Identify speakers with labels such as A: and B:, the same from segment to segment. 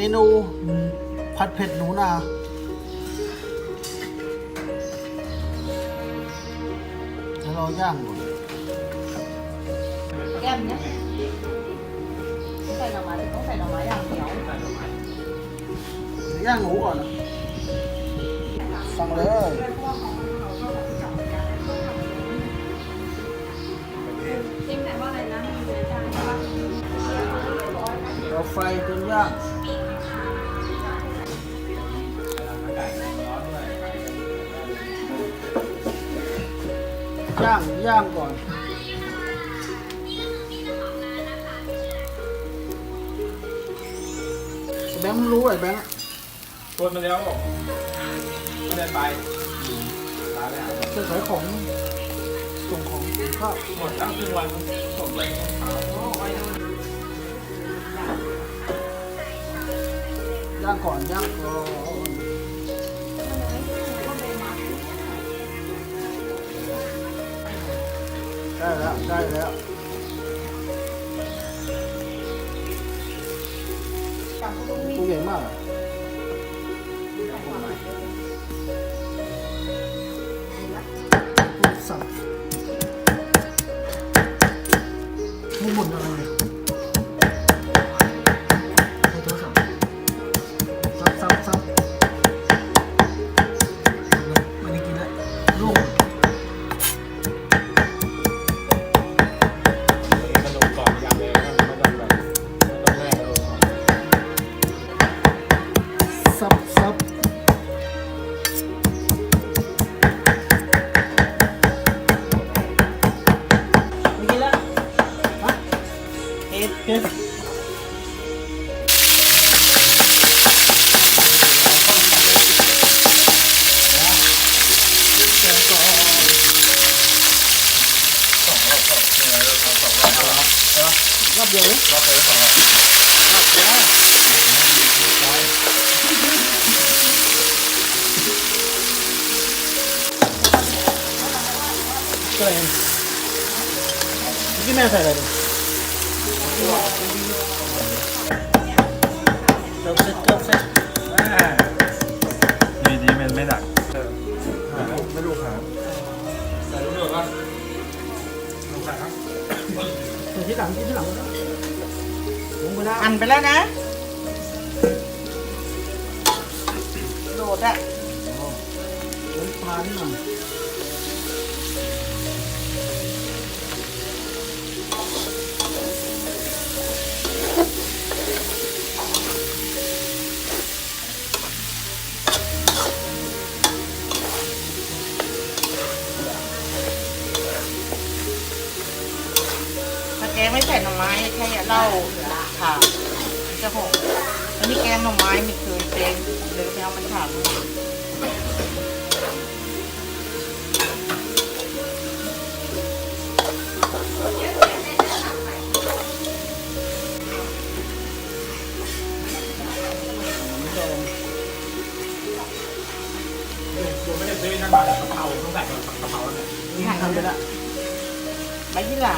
A: เมนูผัดเผ็ดหนูนาเดี๋ยวเราย่างก่อน
B: แก้มเนี่ยใส่หน่อไม้ต้องใส่หน่อไม้อย่างเดียว
A: เดี๋ยวย่างหนูก่อนนะสั่งเลย
B: จิ้มแต่ว่าอะไรนะ
A: เราไฟจนย่าง ย่างย่างก่อนแบงค์มันรู้ไอ้แบงค์อะ
C: ชวนมาแล้วบอกไม่ได้ไปลาไปหา
A: เคยขายของส่งของส่งข้าว
C: หมดตั้งครึ่งวันผมไปหา
A: ย่างก่อนย่างรอ ได้แล้วได้แล้วตัวใหญ่มากอ รอบเดียวเลย
C: รอบเลยสองรอบ
A: ก็เลยเมื่อกี้แม่ใส่อะไรดูเกือบเสร็จเกือบเสร็จ
C: ดีดีมันไม่หนักหาไม่รู้หาใส่รู้เรื่องป่ะลงใส่ครับ
A: ใส่ที่ หลังที่หลังลงไปแล้ว
B: อันไปแล้วนะโหลดอะ
A: ลงปลานิดหน่อย
B: ถ้าแกไม่ใส่หน่อไม้แค่เหล้า ค่ะจะหกอันนี้แกงหน่อไม้ไม่เคยเป็นเลยไปเอามันถาม
A: ไม่ต้อง
C: ตัวไม่ได้ซื้อนั่นมาจากกะเพราต้องใส่กับกะเพราเนี่ย
A: นี่ทำไปแล้ว
B: ใบยี่หร่า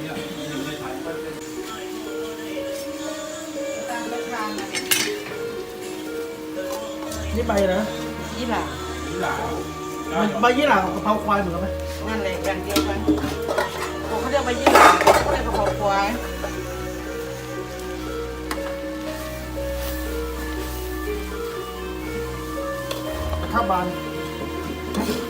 A: นี่ใบนะ
B: ยี่หร่า
C: ที่หลัง
A: มันใบยี่หร่ากับกะเพราควายเหมือนกันไหม
B: นั่นเลยอย่างเดียวกันโอ้เขาเรียกใบยี่หร่าเขาเรียกกระเพราควาย
A: กระทะบาน
B: เ